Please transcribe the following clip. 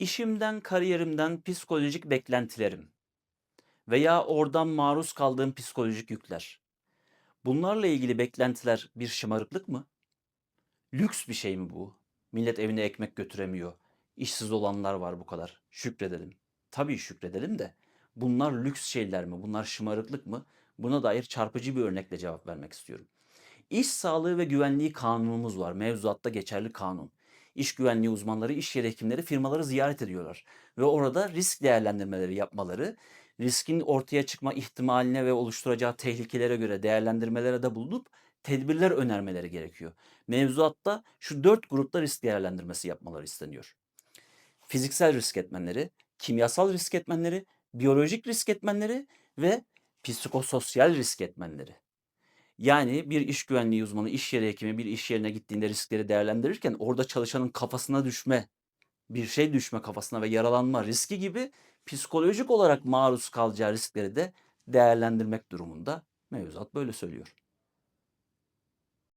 İşimden, kariyerimden psikolojik beklentilerim veya oradan maruz kaldığım psikolojik yükler. Bunlarla ilgili beklentiler bir şımarıklık mı? Lüks bir şey mi bu? Millet evine ekmek götüremiyor. İşsiz olanlar var bu kadar. Şükredelim. Tabii şükredelim de bunlar lüks şeyler mi? Bunlar şımarıklık mı? Buna dair çarpıcı bir örnekle cevap vermek istiyorum. İş sağlığı ve güvenliği kanunumuz var. Mevzuatta geçerli kanun. İş güvenliği uzmanları, iş yeri hekimleri firmaları ziyaret ediyorlar. Ve orada risk değerlendirmeleri yapmaları, riskin ortaya çıkma ihtimaline ve oluşturacağı tehlikelere göre değerlendirmelere de bulunup tedbirler önermeleri gerekiyor. Mevzuatta şu dört grupta risk değerlendirmesi yapmaları isteniyor. Fiziksel risk etmenleri, kimyasal risk etmenleri, biyolojik risk etmenleri ve psikososyal risk etmenleri. Yani bir iş güvenliği uzmanı, iş yeri hekimi bir iş yerine gittiğinde riskleri değerlendirirken orada çalışanın kafasına düşme, bir şey düşme kafasına ve yaralanma riski gibi psikolojik olarak maruz kalacağı riskleri de değerlendirmek durumunda mevzuat böyle söylüyor.